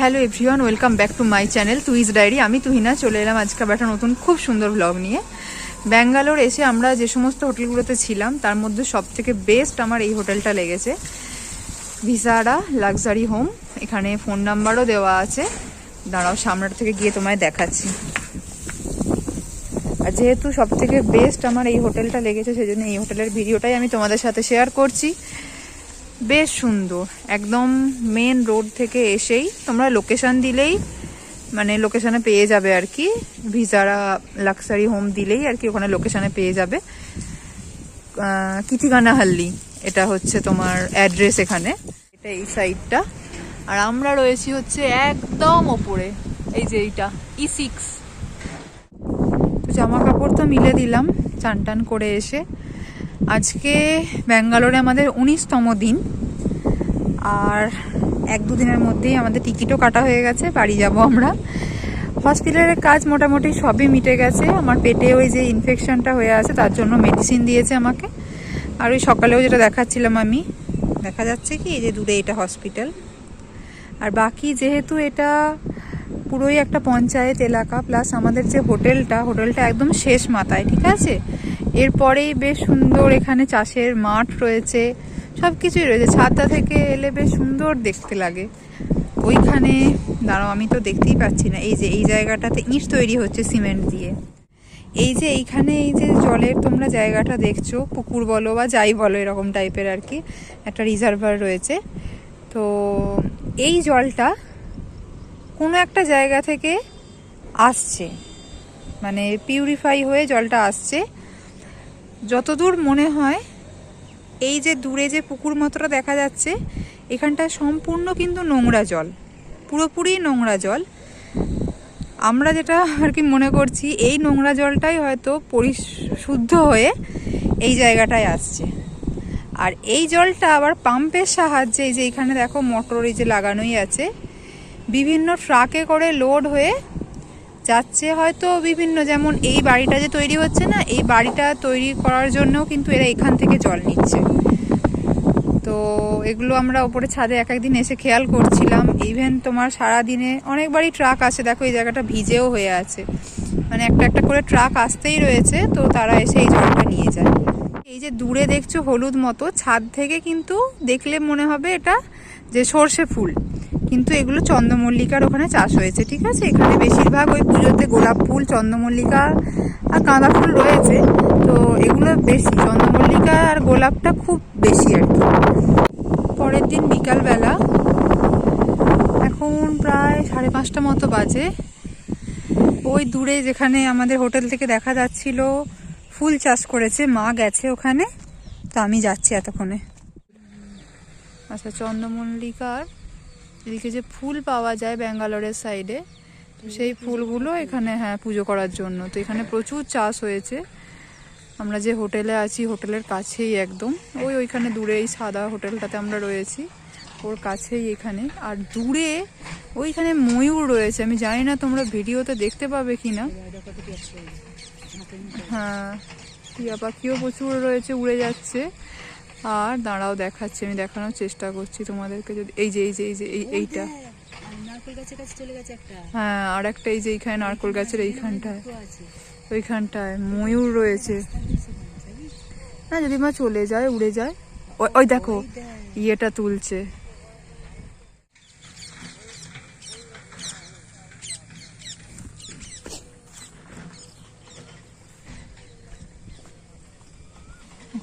Hello everyone, welcome back to my channel তুইজ diary. আমি তুহিনা, চলে এলাম আজকে আবার একটা নতুন খুব সুন্দর ব্লগ নিয়ে। ব্যাঙ্গালোর এসে আমরা যে সমস্ত হোটেলগুলোতে ছিলাম, তার মধ্যে সব থেকে বেস্ট আমার এই হোটেলটা লেগেছে। ভিসারা লাক্সারি হোম এখানে ফোন নাম্বারও দেওয়া আছে। দাঁড়াও, সামনের থেকে গিয়ে তোমায় দেখাচ্ছি। আর যেহেতু সব থেকে বেস্ট আমার এই হোটেলটা লেগেছে, সেজন্য এই হোটেলের ভিডিওটাই আমি তোমাদের সাথে শেয়ার করছি। বেশ সুন্দর। একদম মেন রোড থেকে এসেই তোমরা লোকেশান দিলেই মানে লোকেশানে পেয়ে যাবে আর কি। ভিসারা লাক্সারি হোম দিলেই আর কি ওখানে লোকেশানে পেয়ে যাবে। কিথিগানাহাল্লি এটা হচ্ছে তোমার অ্যাড্রেস এখানে। এটা এই সাইডটা আর আমরা রয়েছি হচ্ছে একদম ওপরে। এই যে এইটা ই সিক্স তো জামা কাপড় তো মিলে দিলাম চান টান করে এসে। আজকে ব্যাঙ্গালোরে আমাদের উনিশতম দিন। আর এক দুদিনের মধ্যেই আমাদের টিকিটও কাটা হয়ে গেছে, বাড়ি যাব আমরা। হসপিটালের কাজ মোটামুটি সবই মিটে গেছে। আমার পেটে ওই যে ইনফেকশনটা হয়ে আছে, তার জন্য মেডিসিন দিয়েছে আমাকে। আর ওই সকালেও যেটা দেখাচ্ছিলাম আমি, দেখা যাচ্ছে কি, এই যে দূরে এটা হসপিটাল। আর বাকি যেহেতু এটা পুরোই একটা পঞ্চায়েত এলাকা প্লাস আমাদের যে হোটেলটা হোটেলটা একদম শেষ মাথায়, ঠিক আছে? এরপরেই বেশ সুন্দর এখানে চাষের মাঠ রয়েছে সব কিছুই রয়েছে। ছাদটা থেকে এলে বেশ সুন্দর দেখতে লাগে। ওইখানে, দাঁড়াও, আমি তো দেখতেই পাচ্ছি না। এই যে, এই জায়গাটাতে ইট তৈরি হচ্ছে সিমেন্ট দিয়ে। এই যে, এইখানে এই যে জলের তোমরা জায়গাটা দেখছ, পুকুর বলো বা যাই বলো, এরকম টাইপের আর কি, একটা রিজার্ভার রয়েছে। তো এই জলটা কোনো একটা জায়গা থেকে আসছে মানে পিউরিফাই হয়ে জলটা আসছে। যতদূর মনে হয়, এই যে দূরে যে পুকুর মতোটা দেখা যাচ্ছে, এখানটা সম্পূর্ণ কিন্তু নোংরা জল, পুরোপুরি নোংরা জল। আমরা যেটা আর কি মনে করছি, এই নোংরা জলটাই হয়তো পরিশুদ্ধ হয়ে এই জায়গাটায় আসছে। আর এই জলটা আবার পাম্পের সাহায্যে, এই যে এখানে দেখো মোটর এই যে লাগানোই আছে, বিভিন্ন ট্রাকে করে লোড হয়ে যাচ্ছে হয়তো বিভিন্ন, যেমন এই বাড়িটা যে তৈরি হচ্ছে না, এই বাড়িটা তৈরি করার জন্যও কিন্তু এরা এখান থেকে জল নিচ্ছে। তো এগুলো আমরা ওপরে ছাদে এক একদিন এসে খেয়াল করছিলাম। ইভেন তোমার সারা দিনে অনেকবারই ট্রাক আছে দেখো এই জায়গাটা ভিজেও হয়ে আছে। মানে একটা একটা করে ট্রাক আসতেই রয়েছে, তো তারা এসে এই জলটা নিয়ে যায়। এই যে দূরে দেখছ হলুদ মতো, ছাদ থেকে কিন্তু দেখলে মনে হবে এটা যে সর্ষে ফুল। কিন্তু এগুলো চন্দ্রমল্লিকার ওখানে চাষ হয়েছে, ঠিক আছে? এখানে বেশিরভাগ ওই পুজোতে গোলাপ ফুল, চন্দ্রমল্লিকা আর গাঁদা ফুল রয়েছে। তো এগুলো বেশি, চন্দ্রমল্লিকা আর গোলাপটা খুব বেশি আর কি। পরের দিন বিকালবেলা, এখন প্রায় সাড়ে পাঁচটা মতো বাজে। ওই দূরে যেখানে আমাদের হোটেল থেকে দেখা যাচ্ছিল, ফুল চাষ করেছে, মা গেছে ওখানে। তো আমি যাচ্ছি এতক্ষণে। আচ্ছা চন্দ্রমল্লিকার এদিকে যে ফুল পাওয়া যায় ব্যাঙ্গালোরের সাইডে সেই ফুলগুলো এখানে হ্যাঁ পুজো করার জন্য। তো এখানে প্রচুর চাষ হয়েছে। আমরা যে হোটেলে আছি, হোটেলের কাছেই একদম। ওই ওইখানে দূরে এই সাদা হোটেলটাতে আমরা রয়েছি, ওর কাছেই এখানে। আর দূরে ওইখানে ময়ূর রয়েছে। আমি জানি না তোমরা ভিডিওতে দেখতে পাবে কি না। হ্যাঁ টিয়া পাখিও প্রচুর রয়েছে, উড়ে যাচ্ছে। আর দাঁড়াও দেখাচ্ছি আমি দেখানোর চেষ্টা করছি তোমাদেরকে যদি এই যে এই যে এই যে এই এইটা। হ্যাঁ আর একটা এই যে এইখানে নারকোল গাছের এইখানটায়। ওইখানটায় ময়ূর রয়েছে। না যদি মা চলে যায় উড়ে যায়। ওই- ওই দেখো। ইয়েটা তুলছে।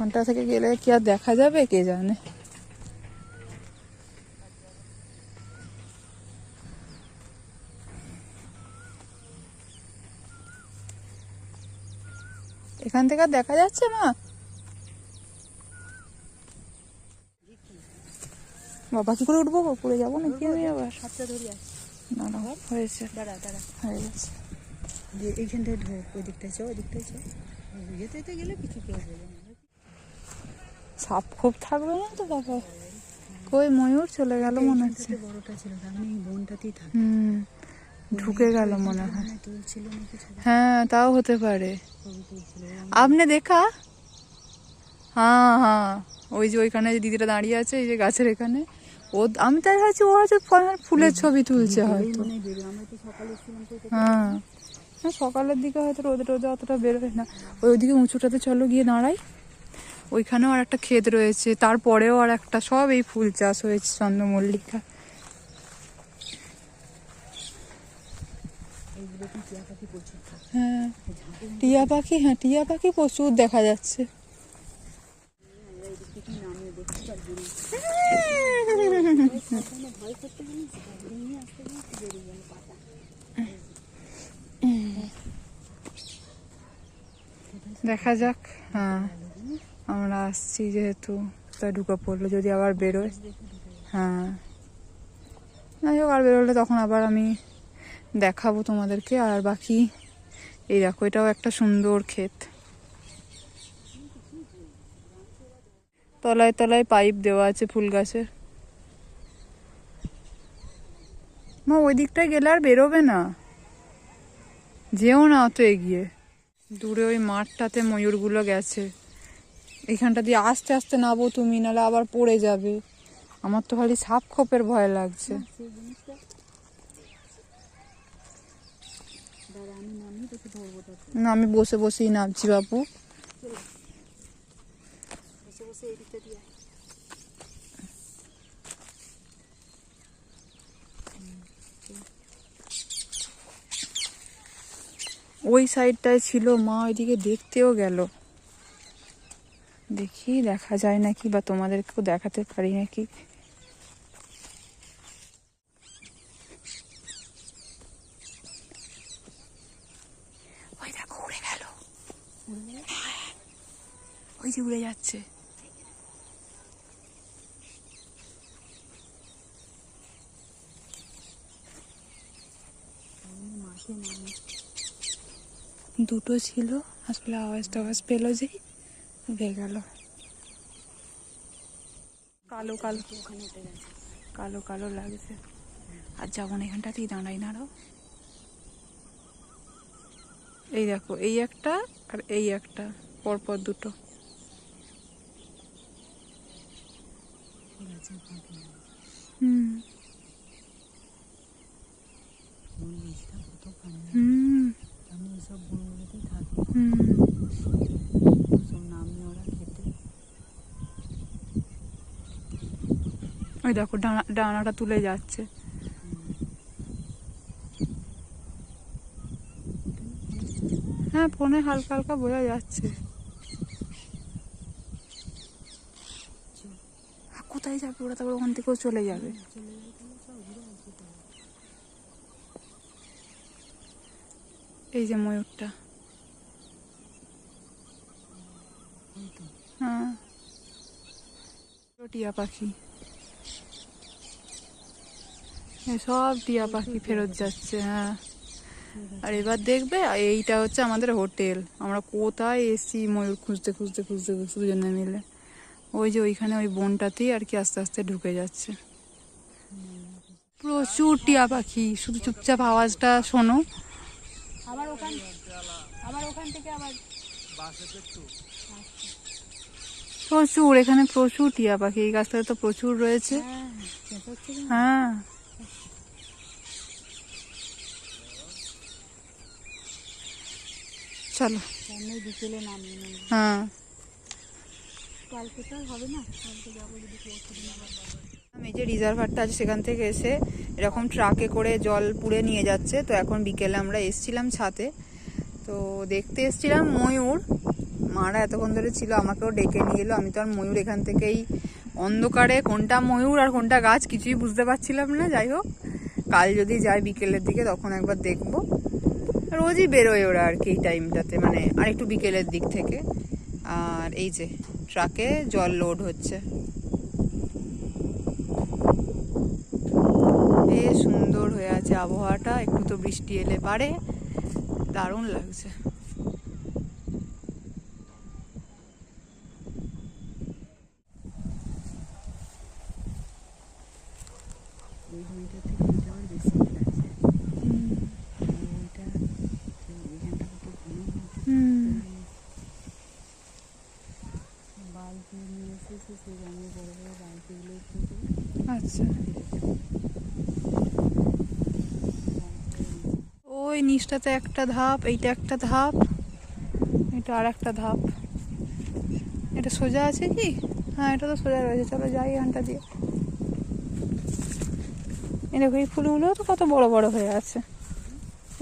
ওখানটা থেকে গেলে কি আর দেখা যাবে কে জানে? এখান থেকে দেখা যাচ্ছে মা বাবা কি করে উঠবো? পড়ে যাব নাকি? আমি আবার সাতটা ধরে আসছে না না হয়েছে। দাঁড়া দাঁড়া। হয়ে গেছে। যে এইখান থেকে ঢোক ওই দিকটায় চো ওই দিকটায় চো যেতে যেতে গেলে কিছু কেউ না। সাপ খুব থাকবে না তো বাবা। কই ময়ূর চলে গেল মনে হচ্ছে। বড়টা ছিল মানে এই বনটাতেই থাকে হুম ঢুকে গেল মনে হয়। মানে হ্যাঁ তাও হতে পারে। আপনি দেখা? হ্যাঁ হ্যাঁ। ওই যে ওইখানে যে দিদিটা দাঁড়িয়ে আছে এই যে গাছের এখানে। ও আমি তাই ভাবছি ও হয়তো ফল- ফুলের ছবি তুলছে হয়তো। তো হ্যাঁ। সকালের দিকে হয়তো রোদে রোদে অতটা বেরোয় না। ওই ওদিকে উঁচুটাতে চলো গিয়ে দাঁড়াই। ওইখানেও আর একটা ক্ষেত রয়েছে তারপরেও আর একটা সব এই ফুল চাষ হয়েছে চন্দ্রমল্লিকা। হ্যাঁ টিয়া পাখি হ্যাঁ টিয়া পাখি প্রচুর দেখা যাচ্ছে। দেখা যাক হ্যাঁ। আমরা আসছি যেহেতু তা ঢুকে পড়ল। যদি আবার বেরোয় হ্যাঁ। যাই হোক, আর বেরোলে তখন আবার আমি দেখাবো তোমাদেরকে। আর বাকি, এই দেখো, এটাও একটা সুন্দর ক্ষেত। তলায় তলায় পাইপ দেওয়া আছে ফুল গাছের। মা, ওই দিকটায় গেলে আর বেরোবে না। যেও না অত এগিয়ে। দূরে ওই মাঠটাতে ময়ূরগুলো গেছে। এখানটা দিয়ে আস্তে আস্তে নাবো তুমি, নাহলে আবার পড়ে যাবে। আমার তো খালি সাপ খোপের ভয় লাগছে। না, আমি বসে বসেই নামছি বাপু। ওই সাইডটায় ছিল মা, ওইদিকে দেখতেও গেল। দেখি, দেখা যায় নাকি বা তোমাদেরকেও দেখাতে পারি নাকি? উড়ে যে উড়ে যাচ্ছে। দুটো ছিল আসলে আওয়াজ টাওয়াজ পেল যে। উড়ে গেল। কালো কালো। উঠে কালো কালো লাগছে। আর যেমন এখানটাতেই দাঁড়াই নাড়াও এই দেখো, এই একটা আর এই একটা, পরপর দুটো গাছের ফাঁকে হুম ওই গাছটা কত কান্না হুম আমি এসব বনগুলোতেই থাকি হুম সব নামিয়ে ওরা খেতে ওই দেখো, ডানা, ডানাটা তুলে যাচ্ছে। হ্যাঁ ফোনে হালকা হালকা বোঝা যাচ্ছে। কোথায় যাবে ওরা? তারপর ওখান থেকেও চলে যাবে। এই যে ময়ূরটা। হ্যাঁ। টিয়া পাখি। সব টিয়া পাখি ফেরত যাচ্ছে হ্যাঁ। আর এবার দেখবে এইটা হচ্ছে আমাদের হোটেল। আমরা কোথায় এসি ময়ূর খুঁজতে খুঁজতে খুঁজতে খুঁজতে দুজনে মিলে। ওই যে ওইখানে ওই বনটাতেই আর কি আস্তে আস্তে ঢুকে যাচ্ছে। প্রচুর টিয়া পাখি শুধু চুপচাপ আওয়াজটা শোনো। আবার ওখান আবার ওখান থেকে আবার প্রচুর এখানে প্রচুর টিয়া পাখি এই গাছটাতে তো প্রচুর রয়েছে। হ্যাঁ চেঁচাচ্ছে কেন? হ্যাঁ চলো সামনে বিকেলে নামিয়ে নেব হ্যাঁ কালকে তো আর হবে না কালকে যাব যদি পরশুদিন আবার এই যে রিজার্ভারটা আছে সেখান থেকে এসে এরকম ট্রাকে করে জল পুড়ে নিয়ে যাচ্ছে তো এখন বিকেলে আমরা এসছিলাম ছাতে তো দেখতে এসছিলাম ময়ূর। মারা এতক্ষণ ধরে ছিল আমাকেও ডেকে নিয়ে এলো। আমি তো আর ময়ূর এখান থেকেই অন্ধকারে কোনটা ময়ূর আর কোনটা গাছ কিছুই বুঝতে পারছিলাম না। যাই হোক কাল যদি যাই বিকেলের দিকে তখন একবার দেখব। রোজই বেরোয় ওরা আর কি এই টাইমটাতে মানে আর একটু বিকেলের দিক থেকে। আর এই যে, ট্রাকে জল লোড হচ্ছে। সুন্দর হয়ে আছে আবহাওয়াটা, একটু তো বৃষ্টি এলে পারে। দারুণ লাগছে ওই জমিটার থেকে এটা আবার বেশি লাগছে ওইটা এইখানটা কত ঘন হুম বালতি নিয়ে এসেছে সেই রঙের বড় বড় বালতিগুলো কিন্তু আচ্ছা ওই নিচটাতে একটা ধাপ, এইটা একটা ধাপ, এটা আর একটা ধাপ। এটা সোজা আছে কি? হ্যাঁ এটা তো সোজা রয়েছে। চলো যাই এখানটা দিয়ে। দেখো, এই ফুলগুলো তো কত বড় বড় হয়ে আছে।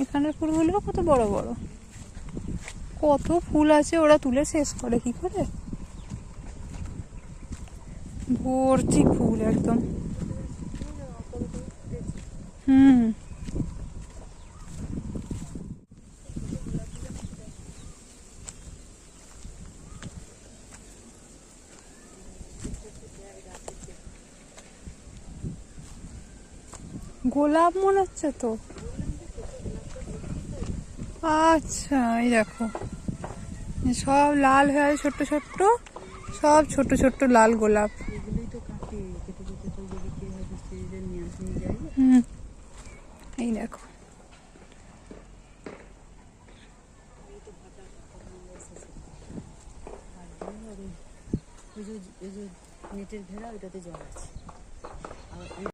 এখানের ফুলগুলো কত বড় বড়। কত ফুল আছে ওরা তুলে শেষ করে, কি করে? ভর্তি ফুল একদম। হুম। গোলাপ মনে হচ্ছে তো? আচ্ছা এই দেখো। সব লাল হয়ে ছোট্ট ছোট্ট। সব ছোট্ট ছোট্ট লাল গোলাপ এগুলোই তো কাটে কেটে কেটে তো যদি কেউ হয়তো স্টেজে নিয়ে আসে নিয়ে যায় হুম এই দেখো আর জল হবে ওই যে ওই যে নেটের ঘেরা ওইটাতে জল আছে। আর